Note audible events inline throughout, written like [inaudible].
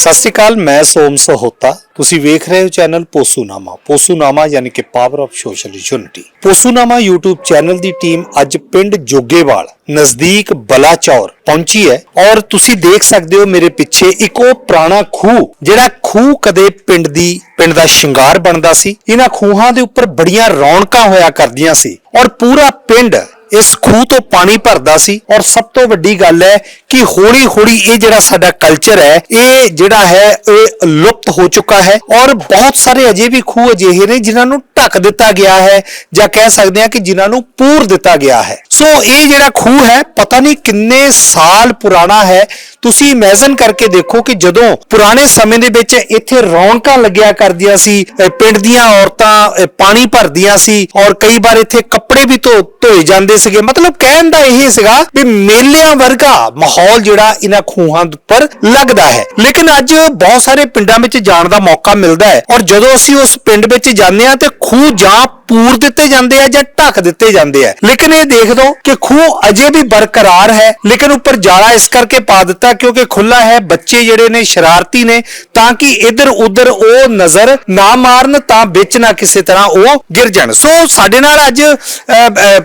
ਸਤਿ ਸ਼੍ਰੀ ਅਕਾਲ, ਮੈਂ ਸੋਮ ਸਹੋਤਾ। ਤੁਸੀਂ ਵੇਖ ਰਹੇ ਹੋ ਚੈਨਲ ਪੋਸੂਨਾਮਾ। ਪੋਸੂਨਾਮਾ ਯਾਨੀ ਕਿ power of social unity Posunama YouTube channel the team ਅੱਜ ਪਿੰਡ ਜੋਗੇਵਾਲ, ਨਜ਼ਦੀਕ ਬਲਾਚੌਰ ਪਹੁੰਚੀ ਹੈ। ਔਰ ਤੁਸੀਂ ਦੇਖ ਸਕਦੇ ਹੋ ਮੇਰੇ ਪਿੱਛੇ ਇੱਕ ਉਹ ਪੁਰਾਣਾ ਖੂਹ, ਜਿਹੜਾ ਖੂਹ ਕਦੇ ਪਿੰਡ ਦੀ, ਪਿੰਡ ਦਾ ਸ਼ਿੰਗਾਰ ਬਣਦਾ ਸੀ। ਇਹਨਾਂ ਖੂਹਾਂ ਦੇ ਉੱਪਰ ਬੜੀਆਂ ਰੌਣਕਾਂ ਹੋਇਆ ਕਰਦੀਆਂ ਸੀ। ਔਰ ਪੂਰਾ ਪਿੰਡ ਇਸ ਖੂਹ ਤੋਂ ਪਾਣੀ ਭਰਦਾ ਸੀ। ਔਰ ਸਭ ਤੋਂ ਵੱਡੀ ਗੱਲ ਹੈ ਕਿ ਹੌਲੀ ਹੌਲੀ ਇਹ ਜਿਹੜਾ ਸਾਡਾ ਕਲਚਰ ਹੈ, ਇਹ ਜਿਹੜਾ ਹੈ, ਇਹ ਲੁਪਤ ਹੋ ਚੁੱਕਾ ਹੈ ਔਰ ਬਹੁਤ ਸਾਰੇ ਅਜੇ ਵੀ ਖੂਹ ਅਜਿਹੇ ਨੇ ਜਿਨ੍ਹਾਂ ਨੂੰ ਢੱਕ ਦਿੱਤਾ ਗਿਆ ਹੈ ਜਾਂ ਕਹਿ ਸਕਦੇ ਹਾਂ ਕਿ ਜਿਨ੍ਹਾਂ ਨੂੰ ਪੂਰ ਦਿੱਤਾ ਗਿਆ ਹੈ। ਸੋ ਇਹ ਜਿਹੜਾ ਖੂਹ ਹੈ, ਪਤਾ ਨਹੀਂ ਕਿੰਨੇ ਸਾਲ ਪੁਰਾਣਾ ਹੈ। ਤੁਸੀਂ ਇਮੇਜਿਨ ਕਰਕੇ ਦੇਖੋ ਕਿ ਜਦੋਂ ਪੁਰਾਣੇ ਸਮੇਂ ਦੇ ਵਿੱਚ ਇੱਥੇ ਰੌਣਕਾਂ ਲੱਗਿਆ ਕਰਦੀਆਂ ਸੀ ਪਿੰਡ ਦੀਆਂ ਔਰਤਾਂ ਪਾਣੀ ਭਰਦੀਆਂ ਸੀ ਔਰ ਕਈ ਵਾਰ ਇੱਥੇ ਕੱਪੜੇ ਵੀ ਧੋ, ਧੋਏ ਜਾਂਦੇ ਸੀਗੇ। ਮਤਲਬ ਕਹਿਣ ਦਾ ਇਹ ਸੀਗਾ ਵੀ ਮੇਲਿਆਂ ਵਰਗਾ ਮਾਹੌਲ ਜਿਹੜਾ ਇਹਨਾਂ ਖੂਹਾਂ ਉੱਪਰ ਲੱਗਦਾ ਹੈ। ਲੇਕਿਨ ਅੱਜ ਬਹੁਤ ਸਾਰੇ ਪਿੰਡਾਂ ਵਿੱਚ ਜਾਣ ਦਾ ਮੌਕਾ ਮਿਲਦਾ ਹੈ। ਔਰ ਜਦੋਂ ਅਸੀਂ ਉਸ ਪਿੰਡ ਵਿੱਚ ਜਾਂਦੇ ਹਾਂ ਤੇ ਖੂਹ ਜਾਂ ਪੂਰ ਦਿੱਤੇ ਜਾਂਦੇ ਆ ਜਾਂ ਢੱਕ ਦਿੱਤੇ ਜਾਂਦੇ ਆ। ਲੇਕਿਨ ਇਹ ਦੇਖ ਦੋ ਕਿ ਖੂਹ ਅਜੇ ਵੀ ਬਰਕਰਾਰ ਹੈ ਲੇਕਿਨ ਉੱਪਰ ਜਾਲਾ ਇਸ ਕਰਕੇ ਪਾ ਦਿੱਤਾ ਕਿਉਂਕਿ ਖੁੱਲਾ ਹੈ ਬੱਚੇ ਜਿਹੜੇ ਨੇ ਸ਼ਰਾਰਤੀ ਨੇ ਤਾਂ ਕਿ ਇੱਧਰ ਉੱਧਰ ਉਹ ਨਜ਼ਰ ਨਾ ਮਾਰਨ ਤਾਂ ਵਿੱਚ ਨਾ ਕਿਸੇ ਤਰ੍ਹਾਂ ਉਹ ਗਿਰ ਜਾਣ। ਸੋ ਸਾਡੇ ਨਾਲ ਅੱਜ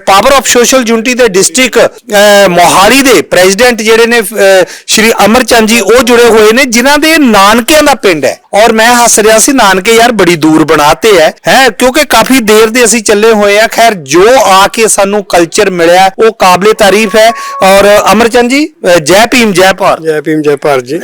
ਪਾਵਰ ਆਫ ਸੋਸ਼ਲ ਯੂਨਿਟੀ ਦੇ ਡਿਸਟ੍ਰਿਕਟ ਮੋਹਾਲੀ ਦੇ ਪ੍ਰੈਜ਼ੀਡੈਂਟ ਜਿਹੜੇ ਨੇ ਅਹ, ਸ਼੍ਰੀ ਅਮਰਚੰਦ ਜੀ ਉਹ ਜੁੜੇ ਹੋਏ ਨੇ ਜਿਨ੍ਹਾਂ ਦੇ ਨਾਨਕਿਆਂ ਦਾ ਪਿੰਡ ਹੈ। ਔਰ ਮੈਂ ਹੱਸ ਰਿਹਾ ਸੀ ਨਾਨਕੇ ਯਾਰ ਬੜੀ ਦੂਰ ਬਣਾਤੇ ਹੈ ਹੈ ਕਿਉਂਕਿ ਕਾਫੀ ਦੇਰ ਦੇ ਅਸੀਂ ਚੱਲੇ ਹੋਏ ਆ। ਖੈਰ ਜੋ ਆ ਕੇ ਸਾਨੂੰ ਕਲਚਰ ਮਿਲਿਆ ਉਹ ਕਾਬਲੇ ਤਾਰੀਫ ਹੈ। ਔਰ ਅਮਰਚੰਦ ਜੀ ਜੈ ਭੀਮ ਜੈ ਭਾਰਤ। ਜੈ ਭੀਮ ਜੈ ਭਾਰਤ ਜੀ।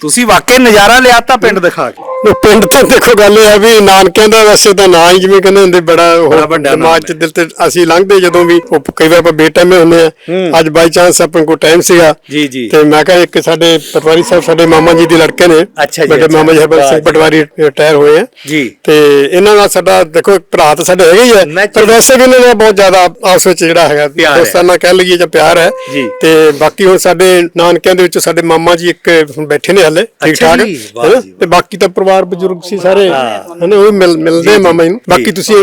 ਤੁਸੀਂ ਵਾਕਈ ਨਜ਼ਾਰਾ ਲਿਆਤਾ ਪਿੰਡ ਦਿਖਾ ਕੇ। ਉਹ ਪਿੰਡ ਤਾਂ ਦੇਖੋ ਗੱਲ ਇਹ ਹੈ ਵੀ ਨਾਨਕਿਆਂ ਦਾ ਵੈਸੇ ਤਾਂ ਨਾਂ ਹੀ ਜਿਵੇਂ ਕਹਿੰਦੇ ਹੁੰਦੇ ਬੜਾ ਉਹ ਦਿਮਾਗ 'ਚ ਦਿਲ ਤੇ ਅਸੀਂ ਲੰਘਦੇ ਜਦੋਂ ਵੀ ਉਹ ਕਈ ਵਾਰ ਆਪਾਂ ਬੇਟਾਈਮੇ ਹੁੰਦੇ ਆ। ਅੱਜ ਬਾਈ ਚਾਂਸ ਆਪਣੇ ਕੋਲ ਟਾਈਮ ਸੀਗਾ। ਜੀ, ਜੀ। ਤੇ ਮੈਂ ਕਿਹਾ ਇੱਕ ਸਾਡੇ ਪਟਵਾਰੀ ਸਾਹਿਬ ਸਾਡੇ ਮਾਮਾ ਜੀ ਦੇ ਲੜਕੇ ਨੇ। ਅੱਛਾ ਜੀ। ਮਾਮਾ ਜੀ ਹਰਬੰਸ ਸਿੰਘ। ਪਟਵਾਰੀ ਰਿਟਾਇਰ ਹੋਏ ਆ। ਜੀ। ਤੇ ਇਹਨਾਂ ਨਾਲ ਸਾਡਾ ਦੇਖੋ ਭਰਾ ਤਾਂ ਸਾਡੇ ਹੈਗੇ ਹੀ ਹੈ। ਪਰ ਵੈਸੇ ਵੀ ਇਹਨਾਂ ਦਾ ਬਹੁਤ ਜ਼ਿਆਦਾ ਆਪਸ ਵਿੱਚ ਜਿਹੜਾ ਹੈਗਾ ਪਿਆਰ ਹੈ। ਦੋਸਤਾਂ ਨਾਲ ਕਹਿ ਲਈਏ ਜਾਂ ਪਿਆਰ ਹੈ ਜੀ। ਤੇ ਬਾਕੀ ਹੁਣ ਸਾਡੇ ਨਾਨਕਿਆਂ ਦੇ ਵਿੱਚ ਸਾਡੇ ਮਾਮਾ ਜੀ ਇੱਕ ਹੁਣ ਬੈਠੇ ਨੇ ਹਲੇ ਠੀਕ ਅੱਛਾ ਠਾਕ ਜੀ, ਵਾਹ ਹੈਨਾ? ਜੀ, ਤੇ ਬਾਕੀ ਤਾਂ ਪਰਿਵਾਰ ਬਜ਼ੁਰਗ ਸੀ ਸਾਰੇ ਹਨੇ ਉਹ ਮਿਲ ਮਿਲਦੇ ਆ ਮਾਮਾ ਜੀ ਨੂੰ ਬਾਕੀ ਤੁਸੀਂ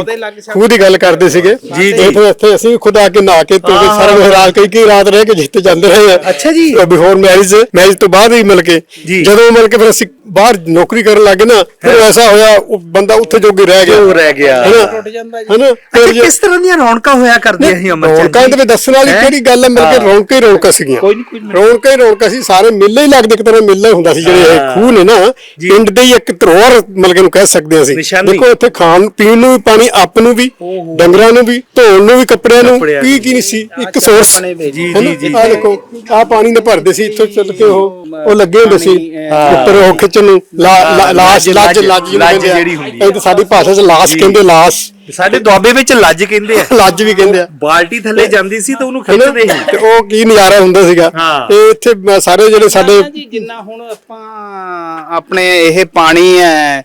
ਖੂਹ ਦੀ ਗੱਲ ਕਰਦੇ ਸੀਗੇ ਜੀ, ਜੀ। ਫਿਰ ਇੱਥੇ ਅਸੀਂ ਖੁਦ ਆ ਕੇ ਨਹਾ ਕੇ ਤੇ ਹਾਂ। ਸਾਰਾ ਦਿਨ ਰਾਤ ਕਈ ਕਈ ਰਾਤ ਰਹਿ ਕੇ ਜਿੱਤੇ ਜਾਂਦੇ ਰਹੇ ਆ ਅੱਛਾ ਜੀ। ਬਿਫੋਰ ਮੈਰਿਜ ਮੈਰਿਜ ਤੋਂ ਬਾਅਦ ਹੀ ਮਿਲ ਕੇ ਜੀ। ਜਦੋਂ ਮਿਲ ਕੇ ਫਿਰ ਅਸੀਂ ਬਾਹਰ ਨੌਕਰੀ ਕਰਨ ਲੱਗੇ ਨਾ ਫਿਰ ਐਸਾ ਹੋਇਆ ਉਹ ਬੰਦਾ ਉੱਥੇ ਜੋਗੇ ਰਹਿ ਗਿਆ ਜੋ ਰਹਿ ਗਿਆ। ਹੈਨਾ ਹੈਨਾ ਫਿਰ ਜੇ- ਕਿਸ ਤਰ੍ਹਾਂ ਦੀਆਂ ਰੌਣਕਾਂ ਹੋਇਆ ਕਰਦੀਆਂ ਸੀ ਅਮਰਚੰਦ ਰੌਣਕਾਂ ਦੇ ਵਿੱਚ ਦੱਸਣ ਵਾਲੀ ਹੈਂ? ਕਿਹੜੀ ਗੱਲ ਹੈ ਮਿਲ ਕੇ ਹਾਂ। ਰੌਣਕਾਂ ਹੀ ਰੌਣਕਾਂ ਸੀਗੀਆਂ ਕੋਈ ਨੀ, ਕੋਈ ਨੀ। ਰੌਣਕਾਂ ਹੀ ਰੌਣਕਾਂ ਸੀ ਸਾਰੇ ਮੇਲੇ ਹੀ ਲੱਗਦੇ ਇੱਕ ਤਰ੍ਹਾਂ ਮੇਲਾ ਹੀ ਹੁੰਦਾ ਸੀ ਜਿਹੜੇ ਇਹ ਹਾਂ। ਖੂਹ ਨੇ ਨਾ। ਪਿੰਡ ਦੇ ਹੀ ਇੱਕ ਧਰੋਹਰ ਮਿਲ ਕੇ ਨੂੰ ਕਹਿ ਸਕਦੇ ਹਾਂ ਅਸੀਂ ਨਿਸ਼ਾਨੀ। ਦੇਖੋ ਇੱਥੇ ਖਾਣ ਪੀਣ ਨੂੰ ਵੀ ਪਾਣੀ ਆਪ ਨੂੰ ਵੀ ਡੰਗਰਾਂ ਨੂੰ ਵੀ ਧੋਣ ਨੂੰ ਵੀ ਕੱਪੜਿਆਂ ਨੂੰ ਕੱਪੜਿਆਂ ਕੀ। ਕੀ ਨਹੀਂ ਸੀ ਇੱਕ ਸੋਰਸ ਜੀ, ਜੀ, ਜੀ। ਆ ਦੇਖੋ ਆ ਪਾਣੀ ਦੇ ਭਰਦੇ ਸੀ ਇੱਥੋਂ ਚੱਲ ਕੇ ਉਹ ਉਹ ਲੱਗੇ ਹੁੰਦੇ ਸੀ ਉੱਪਰ ਉਹ ਖਿੱਚਣ ਨੂੰ ਲਾ- ਲਾ- ਲਾਸ਼ ਲੱਜ ਲੱਜ ਲੱਜ। ਜਿਹੜੀ ਹੁੰਦੀ ਇਹ ਤਾਂ ਸਾਡੀ ਭਾਸ਼ਾ 'ਚ ਲਾਸ਼। ਕਹਿੰਦੇ ਲਾਸ਼ ਸਾਡੇ ਦੁਆਬੇ ਵਿੱਚ ਲੱਜ ਕਹਿੰਦੇ ਆ। ਲੱਜ ਵੀ ਕਹਿੰਦੇ ਆ। ਬਾਲਟੀ ਥੱਲੇ ਜਾਂਦੀ ਸੀ ਤਾਂ ਉਹਨੂੰ ਹੈਨਾ? ਖਿੱਚਦੇ ਸੀ। ਤੇ ਉਹ ਕੀ ਨਜ਼ਾਰਾ ਹੁੰਦਾ ਸੀਗਾ। ਤੇ ਇੱਥੇ ਸਾਰੇ ਜਿਹੜੇ ਸਾਡੇ ਜਿੰਨਾ ਹੁਣ ਆਪਾਂ ਆਪਣੇ ਇਹ ਪਾਣੀ ਹੈ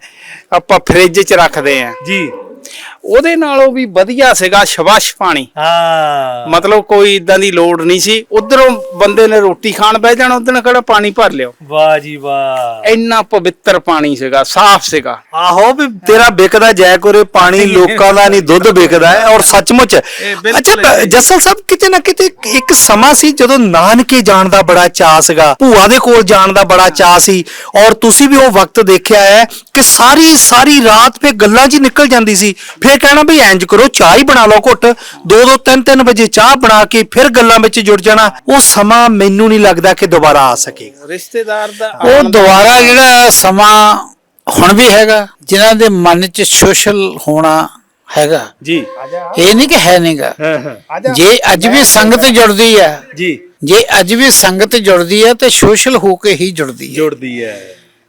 ਆਪਾਂ ਫ੍ਰਿਜ 'ਚ ਰੱਖਦੇ ਆ ਜੀ। ਉਹਦੇ ਨਾਲੋਂ ਵੀ ਵਧੀਆ ਸੀਗਾ ਸ਼ਵਸ਼ ਪਾਣੀ। ਹਾਂ। ਮਤਲਬ ਕੋਈ ਇਦਾਂ ਦੀ ਲੋੜ ਨਹੀਂ ਸੀ। ਉਧਰੋਂ ਬੰਦੇ ਨੇ ਰੋਟੀ ਖਾਣ ਬਹਿ ਜਾਣਾ ਉਧਰ ਕਿਹੜਾ ਪਾਣੀ ਭਰ ਲਿਓ। ਵਾਹ ਜੀ ਵਾਹ। ਇੰਨਾ ਪਵਿੱਤਰ ਪਾਣੀ ਸੀਗਾ ਸਾਫ਼ ਸੀਗਾ। ਆਹੋ ਵੀ ਤੇਰਾ ਵਿਕਦਾ ਜੈ ਕੋਰੇ ਪਾਣੀ [laughs] ਲੋਕਾਂ ਦਾ ਨਹੀਂ ਦੁੱਧ ਵਿਕਦਾ ਹੈ ਔਰ ਸੱਚਮੁੱਚ। ਅੱਛਾ। ਜਸਲ ਸਾਹਿਬ ਕਿਤੇ ਨਾ ਕਿਤੇ ਇੱਕ ਸਮਾਂ ਸੀ ਜਦੋਂ ਨਾਨਕੇ ਜਾਣ ਦਾ ਬੜਾ ਚਾਅ ਸੀਗਾ ਭੂਆ ਦੇ ਕੋਲ ਜਾਣ ਦਾ ਬੜਾ ਚਾਅ ਸੀ ਔਰ ਤੁਸੀਂ ਵੀ ਉਹ ਵਕਤ ਦੇਖਿਆ ਹੈ ਕਿ ਸਾਰੀ ਸਾਰੀ ਰਾਤ ਫੇ ਗੱਲਾਂ 'ਚ ਨਿਕਲ ਜਾਂਦੀ ਸੀ ਫੇਰ ਕਹਿਣਾ ਵੀ ਇੰਜ ਕਰੋ ਚਾਹ ਹੀ ਬਣਾ ਲਓ ਘੁੱਟ। ਦੋ ਦੋ ਤਿੰਨ ਤਿੰਨ ਵਜੇ ਚਾਹ ਬਣਾ ਕੇ ਫਿਰ ਗੱਲਾਂ ਵਿੱਚ ਜੁੜ ਜਾਣਾ। ਉਹ ਸਮਾਂ ਮੈਨੂੰ ਨਹੀਂ ਲੱਗਦਾ ਕਿ ਦੁਬਾਰਾ ਆ ਸਕੇਗਾ। ਰਿਸ਼ਤੇਦਾਰ ਦਾ ਉਹ ਦੁਬਾਰਾ ਜਿਹੜਾ ਸਮਾਂ ਹੁਣ ਵੀ ਹੈਗਾ ਜਿਨ੍ਹਾਂ ਦੇ ਮਨ 'ਚ ਸੋਸ਼ਲ ਹੋਣਾ ਹੈਗਾ। ਜੀ। ਇਹ ਨਹੀਂ ਕਿ ਹੈ ਨਹੀਂਗਾ ਜੇ ਅੱਜ ਵੀ ਸੰਗਤ ਜੁੜਦੀ ਹੈ ਜੀ। ਜੇ ਅੱਜ ਵੀ ਸੰਗਤ ਜੁੜਦੀ ਹੈ ਤੇ ਸੋਸ਼ਲ ਹੋ ਕੇ ਹੀ ਜੁੜਦੀ ਹੈ। ਜੁੜਦੀ ਹੈ।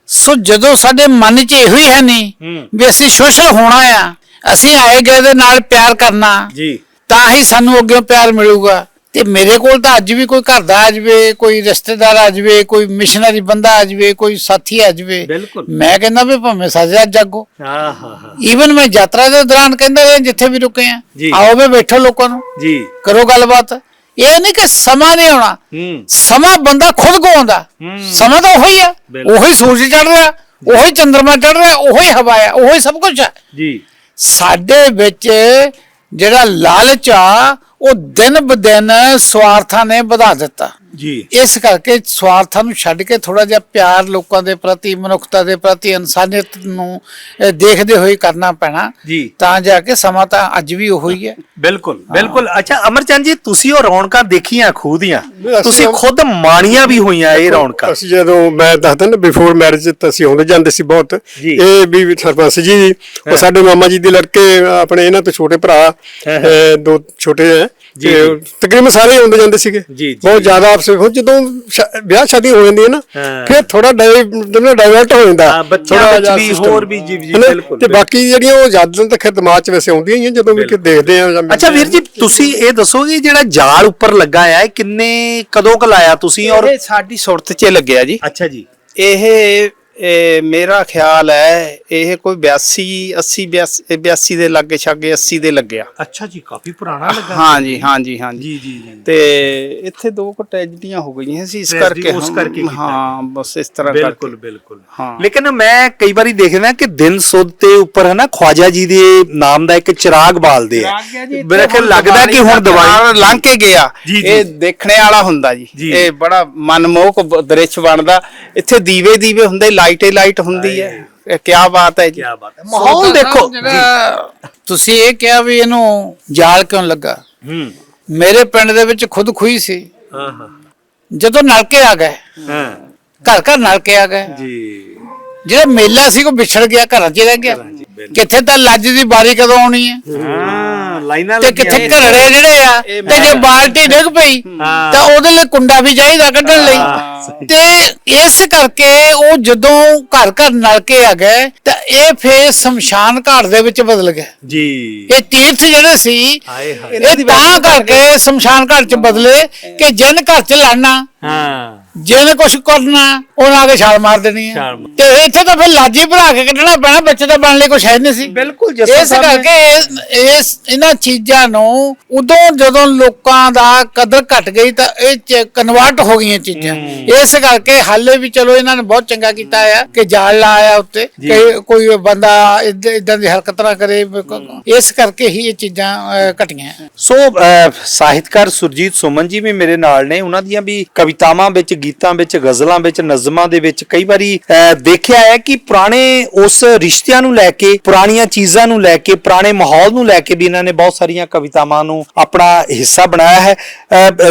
ਸੋ ਜਦੋਂ ਸਾਡੇ ਮਨ 'ਚ ਇਹੋ ਹੀ ਹੈ ਨਹੀਂ। ਵੀ ਅਸੀਂ ਸੋਸ਼ਲ ਹੋਣਾ ਆ ਅਸੀਂ ਆਏ ਗਏ ਦੇ ਨਾਲ ਪਿਆਰ ਕਰਨਾ ਜੀ। ਤਾਂ ਹੀ ਸਾਨੂੰ ਅੱਗੇ ਪਿਆਰ ਮਿਲੂਗਾ। ਤੇ ਮੇਰੇ ਕੋਲ ਤਾਂ ਅੱਜ ਵੀ ਕੋਈ ਘਰ ਦਾ ਆ ਜਾਵੇ ਕੋਈ ਰਿਸ਼ਤੇਦਾਰ ਆ ਜਾਵੇ ਕੋਈ ਮਿਸ਼ਨਰੀ ਬੰਦਾ ਆ ਜਾਵੇ ਕੋਈ ਸਾਥੀ ਆ ਜਾਵੇ। ਮੈਂ ਕਹਿੰਦਾ ਵੀ ਭਾਵੇਂ ਸਾਜਾ ਜਾਗੋ ਹਾਂ ਹਾਂ ਈਵਨ ਮੈਂ ਯਾਤਰਾ ਦੇ ਦੌਰਾਨ ਕਹਿੰਦਾ ਜਿੱਥੇ ਵੀ ਰੁਕੇ ਆ। ਆਓ ਵੇ ਬੈਠੋ ਲੋਕਾਂ ਨੂੰ। ਜੀ। ਕਰੋ ਗੱਲਬਾਤ। ਇਹ ਨਹੀਂ ਕਿ ਸਮਾਂ ਨਹੀਂ ਆਉਣਾ। ਸਮਾਂ ਬੰਦਾ ਖੁਦ ਗਵਾਉਂਦਾ ਹੂੰ। ਸਮਾਂ ਤਾਂ ਉਹੀ ਆ। ਉਹੀ ਸੂਰਜ ਚੜ ਰਿਹਾ ਉਹੀ ਚੰ드ਰਮਾ ਚੜ ਰਿਹਾ ਉਹੀ ਹਵਾ ਆ ਉਹੀ ਸਭ ਕੁਝ ਆ। ਜੀ। ਸਾਡੇ ਵਿੱਚ ਜਿਹੜਾ ਲਾਲਚ ਆ ਉਹ ਦਿਨ ਬਦਿਨ ਸਵਾਰਥਾਂ ਨੇ ਵਧਾ ਦਿੱਤਾ। ਜੀ। ਇਸ ਕਰਕੇ ਸਵਾਰਥਾਂ ਨੂੰ ਛੱਡ ਕੇ ਥੋੜਾ ਜਿਹਾ ਪਿਆਰ ਲੋਕਾਂ ਦੇ ਪ੍ਰਤੀ ਮਨੁੱਖਤਾ ਦੇ ਪ੍ਰਤੀ ਇਨਸਾਨੀਅਤ ਨੂੰ ਦੇਖਦੇ ਹੋਏ ਕਰਨਾ ਪੈਣਾ। ਜੀ। ਤਾਂ ਜਾ ਕੇ ਸਮਾਂ ਤਾਂ ਅੱਜ ਵੀ ਉਹੋ ਹੀ। ਹੈ। ਬਿਲਕੁਲ। ਬਿਲਕੁਲ ਅੱਛਾ ਅਮਰਚੰਦ ਜੀ ਤੁਸੀਂ ਉਹ ਰੌਣਕਾਂ ਦੇਖੀਆਂ ਖੂਹ ਦੀਆਂ ਤੁਸੀਂ ਖੁਦ ਮਾਣੀਆਂ ਵੀ ਹੋਈਆਂ ਇਹ ਰੌਣਕਾਂ। ਅਸੀਂ ਜਦੋਂ ਮੈਂ ਦੱਸਦਾ ਨਾ ਬਿਫੋਰ ਮੈਰਿਜ ਤਾਂ ਅਸੀਂ ਆਉਂਦੇ ਜਾਂਦੇ ਸੀ ਬਹੁਤ। ਇਹ ਵੀ ਸਰਪੰਚ ਜੀ ਉਹ ਸਾਡੇ ਮਾਮਾ ਜੀ ਦੇ ਲੜਕੇ ਆਪਣੇ ਇਹਨਾਂ ਤੋਂ ਛੋਟੇ ਭਰਾ ਦੋ ਛੋਟੇ ਹੈ। ਤਕਰੀਬਨ ਸਾਰੇ ਆਉਂਦੇ ਜਾਂਦੇ ਸੀਗੇ। ਬਹੁਤ ਜ਼ਿਆਦਾ ਵਿੱਚ ਹੁਣ ਜਦੋਂ ਸ਼ਾ- ਵਿਆਹ ਸ਼ਾਦੀ ਹੋ ਜਾਂਦੀ ਹੈ ਨਾ ਹਾਂ। ਫਿਰ ਥੋੜਾ ਡਾਇਵਰਟ ਹੋ ਜਾਂਦਾ ਹਾਂ, ਬੱਚਿਆਂ ਥੋੜ੍ਹਾ ਵਿੱਚ ਜਿਹਾ ਵੀ system। ਹੋਰ ਵੀ ਜੀ, ਜੀ, ਹਨਾ? ਬਿਲਕੁਲ, ਤੇ ਬਾਕੀ ਜਿਹੜੀਆਂ ਉਹ ਯਾਦਾਂ ਤਾਂ ਖੈਰ ਦਿਮਾਗ 'ਚ ਵੈਸੇ ਆਉਂਦੀਆਂ ਹੀ ਆ ਜਦੋਂ ਵੀ ਕਿ ਦੇਖਦੇ ਆ ਜਾਂ ਅੱਛਾ ਵੀਰ ਜੀ ਤੁਸੀਂ ਇਹ ਦੱਸੋਗੇ ਜਿਹੜਾ ਜਾਲ ਉੱਪਰ ਲੱਗਾ ਆ ਇਹ ਕਿੰਨੇ ਕਦੋਂ ਕ ਲਾਇਆ ਤੁਸੀਂ ਔਰ ਇਹ ਸਾਡੀ ਸੁਰਤ 'ਚ ਲੱਗਿਆ ਜੀ ਅੱਛਾ ਜੀ ਇਹ ਇਹ ਮੇਰਾ ਖਿਆਲ ਹੈ ਇਹ ਕੋਈ 82 80 82 82 ਦੇ ਲਾਗੇ ਛਾਗੇ 80 ਦੇ ਲੱਗਿਆ। ਅੱਛਾ ਜੀ ਕਾਫੀ ਪੁਰਾਣਾ ਲੱਗਾ। ਹਾਂਜੀ ਹਾਂਜੀ ਹਾਂਜੀ ਜੀ ਜੀ। ਜੀ ਤੇ ਇੱਥੇ ਦੋ ਕੁ ਟ੍ਰੈਜਡੀਆਂ ਹੋ ਗਈਆਂ ਸੀ ਇਸ ਕਰਕੇ ਉਸ। ਹਾਂ ਬਸ ਇਸ ਤਰ੍ਹਾਂ ਬਿਲਕੁਲ ਬਿਲਕੁਲ। ਹਾਂ। ਲੇਕਿਨ ਮੈਂ ਕਈ ਵਾਰੀ ਦੇਖਦਾ ਕਿ ਦਿਨ ਸੁੱਧ ਤੇ ਉੱਪਰ ਹੈ ਨਾ ਖਵਾਜਾ ਜੀ ਦੇ ਨਾਮ ਦਾ ਇੱਕ ਚਿਰਾਗ ਬਾਲਦੇ ਆ। ਮੇਰਾ ਖਿਆਲ ਲੱਗਦਾ ਕਿ ਹੁਣ ਦਵਾਈ ਲੰਘ ਕੇ ਗਿਆ। ਇਹ ਦੇਖਣੇ ਵਾਲਾ ਹੁੰਦਾ ਜੀ। ਇਹ ਬੜਾ ਮਨਮੋਹਕ ਦ੍ਰਿਸ਼ ਬਣਦਾ। ਇੱਥੇ ਦੀਵੇ ਦੀਵੇ ਹੁੰਦੇ ਲਾਈਟੇ ਲਾਈਟ ਹੁੰਦੀ ਹੈ। ਇਹ ਕੀ ਬਾਤ ਹੈ ਜੀ। ਕੀ ਬਾਤ ਹੈ। ਮਾਹੌਲ ਦੇਖੋ। ਤੁਸੀਂ ਇਹ ਕਿਹਾ ਵੀ ਇਹਨੂੰ ਜਾਲ ਕਿਉਂ ਲੱਗਾ? ਹੂੰ। ਮੇਰੇ ਪਿੰਡ ਦੇ ਵਿੱਚ ਖੁਦ ਖੂਹੀ ਸੀ। ਹਾਂ ਹਾਂ। ਜਦੋਂ ਨਲਕੇ ਆ ਗਏ ਹਾਂ। ਘਰ ਘਰ ਨਲਕੇ ਆ ਗਏ। ਜੀ। ਜਿਹੜਾ ਮੇਲਾ ਸੀ ਉਹ ਵਿਛੜ ਗਿਆ ਘਰਾਂ 'ਚ ਹੀ ਰਹਿ ਗਿਆ। ਕਿੱਥੇ ਤਾਂ ਲੱਜ ਦੀ ਬਾਰੀ ਕਦੋਂ ਆਉਣੀ ਹੈ? ਹਾਂ। ਲਾਈਨਾਂ ਤੇ ਕਿੱਥੇ ਘਰੜੇ ਜਿਹੜੇ ਆ ਤੇ ਜੇ ਬਾਲਟੀ ਡਿੱਗ ਪਈ। ਤਾਂ ਉਹਦੇ ਲਈ ਕੁੰਡਾ ਵੀ ਚਾਹੀਦਾ ਕੱਢਣ ਲਈ। ਤੇ ਇਸ ਕਰਕੇ ਉਹ ਜਦੋਂ ਘਰ ਘਰ ਨਲਕੇ ਆ ਗਏ ਤਾਂ ਇਹ ਫੇਰ ਸ਼ਮਸ਼ਾਨ ਘਾਟ ਦੇ ਵਿੱਚ ਬਦਲ ਗਏ। ਜੀ। ਇਹ ਤੀਰਥ ਜਿਹੜੇ ਸੀ ਹਾਏ ਹਾਏ। ਇਹ ਤਾਂ ਕਰਕੇ ਸ਼ਮਸ਼ਾਨ ਘਾਟ ਚ ਬਦਲੇ ਕਿ ਜਿਨ ਘਰ ਚ ਲੜਨਾ। ਹਾਂ। ਜਿਹਨੇ ਕੁਛ ਕਰਨਾ ਉਹਨਾਂ ਆ ਕੇ ਛਾਲ ਮਾਰ ਦੇਣੀ ਹੈ ਛਾਲ ਮਾਰ- ਤੇ ਇੱਥੇ ਤਾਂ ਫਿਰ ਲਾਜੀ ਭਰਾ ਕੇ ਕੱਢਣਾ ਪੈਣਾ ਬੱਚੇ ਤਾਂ ਬਣਨ ਲਈ ਕੁਛ ਹੈ ਨਹੀਂ ਸੀ। ਬਿਲਕੁਲ ਜੱਸਾ ਇਸ ਸਾਹਿਬ ਨੇ- ਕਰਕੇ ਇਸ- ਇਸ ਇਹਨਾਂ ਚੀਜ਼ਾਂ ਨੂੰ ਉਦੋਂ ਜਦੋਂ ਲੋਕਾਂ ਦਾ ਕਦਰ ਘਟ ਗਈ ਤਾਂ ਇਹ ਕਨਵਰਟ ਹੋ ਗਈਆਂ ਚੀਜ਼ਾਂ। ਇਸ ਕਰਕੇ ਹਾਲੇ ਵੀ ਚਲੋ ਇਹਨਾਂ ਨੇ ਬਹੁਤ ਚੰਗਾ ਕੀਤਾ ਆ ਕਿ ਜਾਲ ਲਾਇਆ ਉੱਤੇ। ਕਿ ਕੋਈ ਬੰਦਾ ਇਦਾਂ ਦੀ ਹਰਕਤ ਨਾ ਕਰੇ। ਇਸ ਕਰਕੇ ਹੀ ਇਹ ਚੀਜ਼ਾਂ ਅਹ, ਘਟੀਆਂ। ਸੋ ਅਹ, ਸਾਹਿਤਕਾਰ ਸੁਰਜੀਤ ਸੁਮਨ ਜੀ ਵੀ ਮੇਰੇ ਨਾਲ ਨੇ। ਉਹਨਾਂ ਦੀਆਂ ਵੀ ਕਵਿਤਾਵਾਂ ਵਿੱਚ ਗੀਤਾਂ ਵਿੱਚ ਗਜ਼ਲਾਂ ਵਿੱਚ ਨਜ਼ਮਾਂ ਦੇ ਵਿੱਚ ਕਈ ਵਾਰੀ ਦੇਖਿਆ ਹੈ ਕਿ ਪੁਰਾਣੇ ਉਸ ਰਿਸ਼ਤਿਆਂ ਨੂੰ ਲੈ ਕੇ ਪੁਰਾਣੀਆਂ ਚੀਜ਼ਾਂ ਨੂੰ ਲੈ ਕੇ ਪੁਰਾਣੇ ਮਾਹੌਲ ਨੂੰ ਲੈ ਕੇ ਵੀ ਇਹਨਾਂ ਨੇ ਬਹੁਤ ਸਾਰੀਆਂ ਕਵਿਤਾਵਾਂ ਨੂੰ ਆਪਣਾ ਹਿੱਸਾ ਬਣਾਇਆ ਹੈ।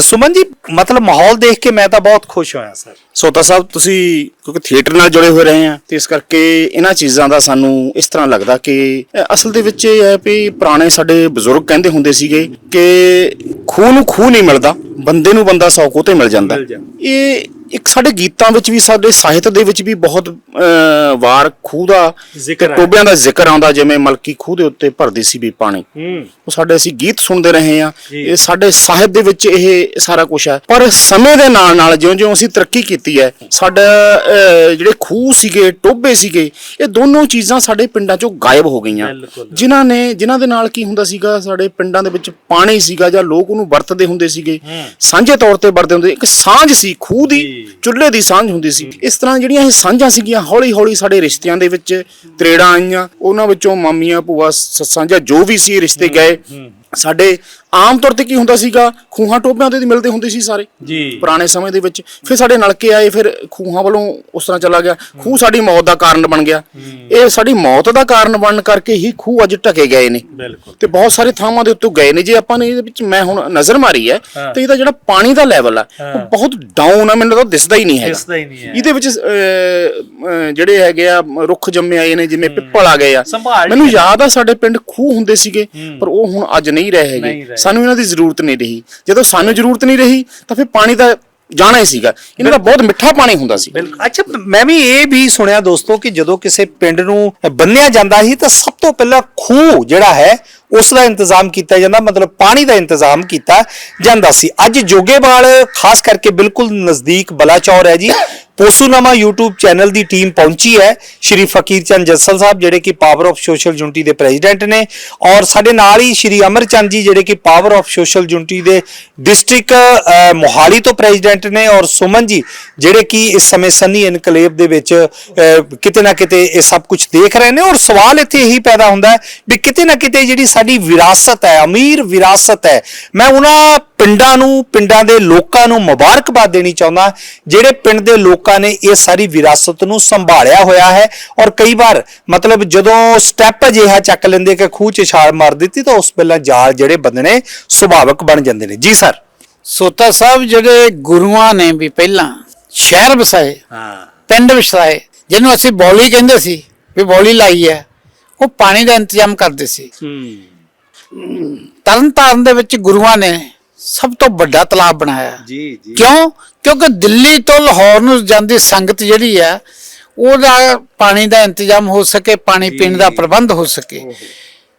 ਸੁਮਨ ਜੀ ਮਤਲਬ ਮਾਹੌਲ ਦੇਖ ਕੇ ਮੈਂ ਤਾਂ ਬਹੁਤ ਖੁਸ਼ ਹੋਇਆ ਸਰ। ਸੋਤਾ ਸਾਹਿਬ ਤੁਸੀਂ ਕਿਉਂਕਿ ਥੀਏਟਰ ਨਾਲ ਜੁੜੇ ਹੋਏ ਰਹੇ ਆ ਤੇ ਇਸ ਕਰਕੇ ਇਹਨਾਂ ਚੀਜ਼ਾਂ ਦਾ ਸਾਨੂੰ ਇਸ ਤਰ੍ਹਾਂ ਲੱਗਦਾ ਕਿ ਅਸਲ ਦੇ ਵਿੱਚ ਇਹ ਹੈ ਵੀ ਪੁਰਾਣੇ ਸਾਡੇ ਬਜ਼ੁਰਗ ਕਹਿੰਦੇ ਹੁੰਦੇ ਸੀਗੇ ਕਿ ਖੂਹ ਨੂੰ ਖੂਹ ਨਹੀਂ ਮਿਲਦਾ ਬੰਦੇ ਨੂੰ ਬੰਦਾ ਸੌ ਕੋਤੇ ਮਿਲ ਜਾਂਦਾ। ਮਿਲ ਜਾਂਦਾ। ਇੱਕ ਸਾਡੇ ਗੀਤਾਂ ਵਿੱਚ ਵੀ ਸਾਡੇ ਸਾਹਿਤ ਦੇ ਵਿੱਚ ਵੀ ਬਹੁਤ ਵਾਰ ਖੂਹ ਦਾ ਜ਼ਿਕਰ ਤੇ। ਟੋਬਿਆਂ ਦਾ ਜ਼ਿਕਰ ਆਉਂਦਾ ਜਿਵੇਂ ਮਲਕੀ ਖੂਹ ਦੇ ਉੱਤੇ ਭਰਦੀ ਸੀ ਵੀ ਪਾਣੀ ਹੂੰ ਉਹ ਸਾਡੇ ਅਸੀਂ ਗੀਤ ਸੁਣਦੇ ਰਹੇ ਆ ਜੀ। ਇਹ ਸਾਡੇ ਸਾਹਿਤ ਦੇ ਵਿੱਚ ਇਹ ਸਾਰਾ ਕੁਝ ਹੈ ਪਰ ਸਮੇਂ ਦੇ ਨਾਲ ਨਾਲ ਜਿਉਂ-ਜਿਉਂ ਅਸੀਂ ਤਰੱਕੀ ਕੀਤੀ ਹੈ ਸਾਡਾ ਅਹ, ਜਿਹੜੇ ਖੂਹ ਸੀਗੇ ਟੋਬੇ ਸੀਗੇ ਇਹ ਦੋਨੋਂ ਚੀਜ਼ਾਂ ਸਾਡੇ ਪਿੰਡਾਂ ਚੋਂ ਗਾਇਬ ਹੋ ਗਈਆਂ ਬਿਲਕੁਲ। ਜਿਨ੍ਹਾਂ ਨੇ ਜਿਨ੍ਹਾਂ ਦੇ ਨਾਲ ਕੀ ਹੁੰਦਾ ਸੀਗਾ ਸਾਡੇ ਪਿੰਡਾਂ ਦੇ ਵਿੱਚ ਪਾਣੀ ਸੀਗਾ ਜਾਂ ਲੋਕ ਉਹਨੂੰ ਵਰਤਦੇ ਹੁੰਦੇ ਸੀਗੇ ਸਾਂਝੇ ਤੌਰ ਤੇ ਵਰਤਦੇ ਹੁੰਦੇ ਇੱਕ ਸਾਂਝ ਸੀ ਖੂਹ ਦੀ ਜੀ। ਚੁੱਲ੍ਹੇ ਦੀ ਸਾਂਝ ਹੁੰਦੀ ਸੀ। ਇਸ ਤਰ੍ਹਾਂ ਜਿਹੜੀਆਂ ਇਹ ਸਾਂਝਾਂ ਸੀਗੀਆਂ ਹੌਲੀ ਹੌਲੀ ਸਾਡੇ ਰਿਸ਼ਤਿਆਂ ਦੇ ਵਿੱਚ ਤਰੇੜਾਂ ਆਈਆਂ। ਉਹਨਾਂ ਵਿੱਚੋਂ ਮਾਮੀਆਂ ਭੂਆ ਸੱਸਾਂ ਜਾਂ ਜੋ ਵੀ ਸੀ ਰਿਸ਼ਤੇ ਗਏ। ਸਾਡੇ ਆਮ ਤੌਰ ਤੇ ਕੀ ਹੁੰਦਾ ਸੀਗਾ? ਖੂਹਾਂ ਟੋਬਿਆਂ ਤੇ ਮਿਲਦੇ ਹੁੰਦੇ ਸੀ ਸਾਰੇ। ਜੀ। ਪੁਰਾਣੇ ਸਮੇਂ ਦੇ ਵਿੱਚ। ਫਿਰ ਸਾਡੇ ਨਲਕੇ ਆਏ ਫਿਰ ਖੂਹਾਂ ਵੱਲੋਂ ਉਸ ਤਰ੍ਹਾਂ ਚਲਾ ਗਿਆ। ਖੂਹ ਸਾਡੀ ਮੌਤ ਦਾ ਕਾਰਨ ਬਣ ਗਿਆ। ਇਹ ਸਾਡੀ ਮੌਤ ਦਾ ਕਾਰਨ ਬਣਨ ਕਰਕੇ ਹੀ ਖੂਹ ਅੱਜ ਢਕੇ ਗਏ ਨੇ। ਬਿਲਕੁਲ। ਤੇ ਬਹੁਤ ਸਾਰੇ ਥਾਵਾਂ ਦੇ ਉੱਤੇ ਗਏ ਨੇ। ਜੇ ਆਪਾਂ ਨੇ ਇਹਦੇ ਵਿੱਚ ਮੈਂ ਹੁਣ ਨਜ਼ਰ ਮਾਰੀ ਹੈ ਤੇ ਇਹਦਾ ਜਿਹੜਾ ਪਾਣੀ ਦਾ ਲੈਵਲ ਆ ਉਹ ਬਹੁਤ ਡਾਊਨ ਆ ਮੈਨੂੰ ਤਾਂ ਦਿਸਦਾ ਹੀ ਨਹੀਂ ਹੈਗਾ। ਦਿਸਦਾ ਹੀ ਨਹੀਂ ਹੈ। ਇਹਦੇ ਵਿੱਚ ਜਿਹੜੇ ਹੈਗੇ ਆ ਰੁੱਖ ਜੰਮੇ ਆਏ ਨੇ ਜਿਵੇਂ ਪਿੱਪਲ ਆ ਗਏ ਆ। ਮੈਨੂੰ ਯਾਦ ਆ ਸਾਡੇ ਪਿੰਡ ਖੂਹ ਹੁੰਦੇ ਸੀਗੇ ਪਰ ਉਹ ਹੁਣ ਅੱਜ ਨਹੀਂ ਰਹੇ ਹੈਗੇ। ਸਾਨੂੰ ਇਹਨਾਂ ਦੀ ਜ਼ਰੂਰਤ ਨਹੀਂ ਰਹੀ। ਜਦੋਂ ਸਾਨੂੰ ਜ਼ਰੂਰਤ ਨਹੀਂ ਰਹੀ, ਤਾਂ ਫਿਰ ਪਾਣੀ ਦਾ ਜਾਣਾ ਹੀ ਸੀਗਾ। ਇਹਨਾਂ ਦਾ ਬਹੁਤ ਮਿੱਠਾ ਪਾਣੀ ਹੁੰਦਾ ਸੀ। ਅੱਛਾ, ਮੈਂ ਵੀ ਇਹ ਵੀ ਸੁਣਿਆ ਦੋਸਤੋ ਕਿ ਜਦੋਂ ਕਿਸੇ ਪਿੰਡ ਨੂੰ ਬੰਨਿਆ ਜਾਂਦਾ ਸੀ, ਤਾਂ ਸਭ ਤੋਂ ਪਹਿਲਾਂ ਖੂਹ ਜਿਹੜਾ ਹੈ, ਉਸ ਦਾ ਇੰਤਜ਼ਾਮ ਕੀਤਾ ਜਾਂਦਾ, ਮਤਲਬ ਪਾਣੀ ਦਾ ਇੰਤਜ਼ਾਮ ਕੀਤਾ ਜਾਂਦਾ ਸੀ। ਅੱਜ ਜੋਗੇਵਾਲ, ਖਾਸ ਕਰਕੇ ਬਿਲਕੁਲ ਨਜ਼ਦੀਕ ਬਲਾਚੌਰ ਹੈ ਜੀ ਪੋਸੂਨਾਮਾ YouTube ਚੈਨਲ ਦੀ ਟੀਮ ਪਹੁੰਚੀ ਹੈ। ਸ਼੍ਰੀ ਫਕੀਰ ਚੰਦ ਜੱਸਲ ਸਾਹਿਬ, ਜਿਹੜੇ ਕਿ ਪਾਵਰ ਆਫ ਸੋਸ਼ਲ ਯੂਨਿਟੀ ਦੇ ਪ੍ਰੈਜ਼ੀਡੈਂਟ ਨੇ, ਔਰ ਸਾਡੇ ਨਾਲ ਹੀ ਸ਼੍ਰੀ ਅਮਰ ਚੰਦ ਜੀ, ਜਿਹੜੇ ਕਿ ਪਾਵਰ ਆਫ ਸੋਸ਼ਲ ਯੂਨਿਟੀ ਦੇ ਡਿਸਟ੍ਰਿਕਟ ਮੋਹਾਲੀ ਤੋਂ ਪ੍ਰੈਜ਼ੀਡੈਂਟ ਨੇ, ਔਰ ਸੁਮਨ ਜੀ, ਜਿਹੜੇ ਕਿ ਇਸ ਸਮੇਂ ਸੰਨੀ ਇਨਕਲੇਵ ਦੇ ਵਿੱਚ ਕਿਤੇ ਨਾ ਕਿਤੇ ਇਹ ਸਭ ਕੁਝ ਦੇਖ ਰਹੇ ਨੇ। ਔਰ ਸਵਾਲ ਇੱਥੇ ਇਹੀ ਪੈਦਾ ਹੁੰਦਾ ਹੈ ਵੀ ਕਿਤੇ ਨਾ ਕਿਤੇ ਜਿਹੜੀ ਸਾਡੀ ਵਿਰਾਸਤ ਹੈ, ਅਮੀਰ ਵਿਰਾਸਤ ਹੈ, ਮੈਂ ਉਹਨਾਂ ਪਿੰਡਾਂ ਨੂੰ, ਪਿੰਡਾਂ ਦੇ ਲੋਕਾਂ ਨੂੰ ਮੁਬਾਰਕਬਾਦ ਦੇਣੀ ਚਾਹੁੰਦਾ ਜਿਹੜੇ ਪਿੰਡ ਦੇ ਲੋਕ ਨੇ ਇਹ ਸਾਰੀ ਵਿਰਾਸਤ ਨੂੰ ਸੰਭਾਲਿਆ ਹੋਇਆ ਹੈ ਔਰ ਕਈ ਵਾਰ ਮਤਲਬ ਜਦੋਂ ਸਟੈਪ ਅਜਿਹਾ ਚੱਕ ਲੈਂਦੇ ਕਿ ਖੂਹ 'ਚ ਛਾਲ ਮਾਰ ਦਿੱਤੀ ਤਾਂ ਉਸ ਵੇਲੇ ਜਾਲ ਜਿਹੜੇ ਬੰਦਨੇ ਸੁਭਾਵਿਕ ਬਣ ਜਾਂਦੇ ਨੇ। ਜੀ ਸਰ। ਸੋਤਾ ਸਾਹਿਬ ਜਿਹੜੇ ਗੁਰੂਆਂ ਨੇ ਵੀ ਪਹਿਲਾਂ ਸ਼ਹਿਰ ਵਸਾਏ ਹਾਂ। ਪਿੰਡ ਵਸਾਏ ਜਿਹਨੂੰ ਅਸੀਂ ਬੌਲੀ ਕਹਿੰਦੇ ਸੀ ਵੀ ਬੌਲੀ ਲਾਈ ਹੈ ਉਹ ਪਾਣੀ ਦਾ ਇੰਤਜ਼ਾਮ ਕਰਦੇ ਸੀ। ਤਰਨ ਤਾਰਨ ਦੇ ਵਿੱਚ ਗੁਰੂਆਂ ਨੇ ਸਭ ਤੋਂ ਵੱਡਾ ਤਲਾਬ ਬਣਾਇਆ ਜੀ ਜੀ। ਕਿਉਂ? ਕਿਉਂਕਿ ਦਿੱਲੀ ਤੋਂ ਲਾਹੌਰ ਨੂੰ ਜਾਂਦੀ ਸੰਗਤ ਜਿਹੜੀ ਹੈ ਉਹਦਾ ਪਾਣੀ ਦਾ ਇੰਤਜ਼ਾਮ ਹੋ ਸਕੇ ਪਾਣੀ ਪੀਣ ਦਾ ਪ੍ਰਬੰਧ ਹੋ ਸਕੇ।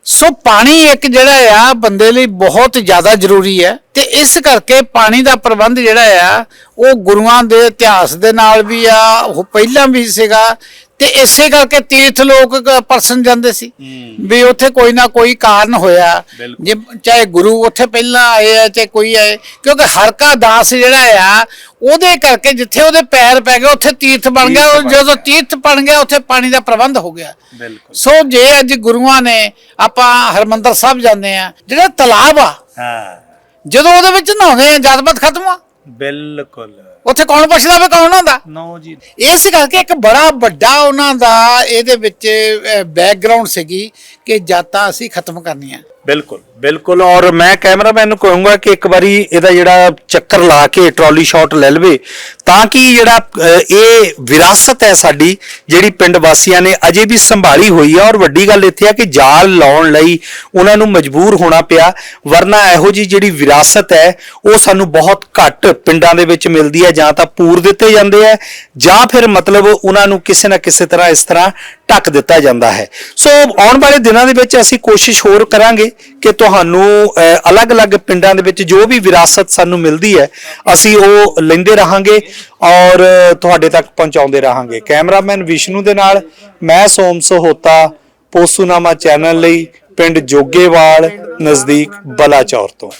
ਸੋ ਪਾਣੀ ਇੱਕ ਜਿਹੜਾ ਆ ਬੰਦੇ ਲਈ ਬਹੁਤ ਜ਼ਿਆਦਾ ਜ਼ਰੂਰੀ ਹੈ ਤੇ ਇਸ ਕਰਕੇ ਪਾਣੀ ਦਾ ਪ੍ਰਬੰਧ ਜਿਹੜਾ ਆ ਉਹ ਗੁਰੂਆਂ ਦੇ ਇਤਿਹਾਸ ਦੇ ਨਾਲ ਵੀ ਆ ਉਹ ਪਹਿਲਾਂ ਵੀ ਸੀਗਾ। ਤੇ ਇਸੇ ਕਰਕੇ ਤੀਰਥ ਲੋਕ ਪਰਸਨ ਜਾਂਦੇ ਸੀ। ਵੀ ਉੱਥੇ ਕੋਈ ਨਾ ਕੋਈ ਕਾਰਨ ਹੋਇਆ। ਜੇ ਚਾਹੇ ਗੁਰੂ ਉੱਥੇ ਪਹਿਲਾਂ ਆਏ ਆ ਚਾਹੇ ਕੋਈ ਆਏ ਕਿਉਂਕਿ ਹਰਕਾ ਦਾਸ ਜਿਹੜਾ ਆ ਉਹਦੇ ਕਰਕੇ ਜਿੱਥੇ ਉਹਦੇ ਪੈਰ ਪੈ ਗਏ ਉੱਥੇ ਤੀਰਥ ਬਣ ਗਿਆ। ਜਦੋਂ ਤੀਰਥ ਬਣ ਗਿਆ ਉੱਥੇ ਪਾਣੀ ਦਾ ਪ੍ਰਬੰਧ ਹੋ ਗਿਆ। ਸੋ ਜੇ ਅੱਜ ਗੁਰੂਆਂ ਨੇ ਆਪਾਂ ਹਰਮੰਦਰ ਸਾਹਿਬ ਜਾਂਦੇ ਆ ਜਿਹੜਾ ਤਲਾਬ ਆ ਹਾਂ। ਜਦੋਂ ਉਹਦੇ ਵਿੱਚ ਨਹਾਉਂਦੇ ਆ ਜਦਬਤ ਖਤਮ ਆ। ਬਿਲਕੁਲ। ਉੱਥੇ ਕੌਣ ਪੁੱਛਦਾ ਵੀ ਕੌਣ ਨਹਾਉਂਦਾ ਨੋ ਜੀ। ਇਸ ਕਰਕੇ ਇੱਕ ਬੜਾ ਵੱਡਾ ਉਹਨਾਂ ਦਾ ਇਹਦੇ ਵਿੱਚ ਬੈਕਗ੍ਰਾਉਂਡ ਸੀਗੀ ਕਿ ਜਾਤਾਂ ਅਸੀਂ ਖਤਮ ਕਰਨੀਆਂ। ਬਿਲਕੁਲ। ਬਿਲਕੁਲ ਔਰ ਮੈਂ ਕੈਮਰਾਮੈਨ ਨੂੰ ਕਹੂੰਗਾ ਕਿ ਇੱਕ ਵਾਰੀ ਇਹਦਾ ਜਿਹੜਾ ਚੱਕਰ ਲਾ ਕੇ ਟਰਾਲੀ ਸ਼ਾਟ ਲੈ ਲਵੇ ਤਾਂ ਕਿ ਜਿਹੜਾ ਅਹ, ਇਹ ਵਿਰਾਸਤ ਹੈ ਸਾਡੀ ਜਿਹੜੀ ਪਿੰਡ ਵਾਸੀਆਂ ਨੇ ਅਜੇ ਵੀ ਸੰਭਾਲੀ ਹੋਈ ਹੈ ਔਰ ਵੱਡੀ ਗੱਲ ਇੱਥੇ ਆ ਕਿ ਜਾਲ ਲਾਉਣ ਲਈ ਉਹਨਾਂ ਨੂੰ ਮਜਬੂਰ ਹੋਣਾ ਪਿਆ ਵਰਨਾ ਇਹੋ ਜੀ ਜਿਹੜੀ ਵਿਰਾਸਤ ਹੈ ਉਹ ਸਾਨੂੰ ਬਹੁਤ ਘੱਟ ਪਿੰਡਾਂ ਦੇ ਵਿੱਚ ਮਿਲਦੀ ਹੈ ਜਾਂ ਤਾਂ ਪੂਰ ਦਿੱਤੇ ਜਾਂਦੇ ਆ ਜਾਂ ਫਿਰ ਮਤਲਬ ਉਹਨਾਂ ਨੂੰ ਕਿਸੇ ਨਾ ਕਿਸੇ ਤਰ੍ਹਾਂ ਇਸ ਤਰ੍ਹਾਂ ਢੱਕ ਦਿੱਤਾ ਜਾਂਦਾ ਹੈ। ਸੋ ਆਉਣ ਵਾਲੇ ਦਿਨਾਂ ਦੇ ਵਿੱਚ ਅਸੀਂ ਕੋਸ਼ਿਸ਼ ਹੋਰ ਕਰਾਂਗੇ ਕਿ ਤੁਹਾਨੂੰ ਅਲੱਗ-ਅਲੱਗ ਪਿੰਡਾਂ ਦੇ ਵਿੱਚ ਜੋ ਵੀ ਵਿਰਾਸਤ ਸਾਨੂੰ ਮਿਲਦੀ ਹੈ, ਅਸੀਂ ਉਹ ਲੈਂਦੇ ਰਹਾਂਗੇ ਔਰ ਤੁਹਾਡੇ ਤੱਕ ਪਹੁੰਚਾਉਂਦੇ ਰਹਾਂਗੇ। ਕੈਮਰਾਮੈਨ ਵਿਸ਼ਨੂੰ ਦੇ ਨਾਲ ਮੈਂ ਸੋਮ ਸਹੋਤਾ, ਪੋਸੂਨਾਮਾ ਚੈਨਲ ਲਈ, ਪਿੰਡ ਜੋਗੇਵਾਲ, ਨਜ਼ਦੀਕ ਬਲਾਚੌਰ ਤੋਂ।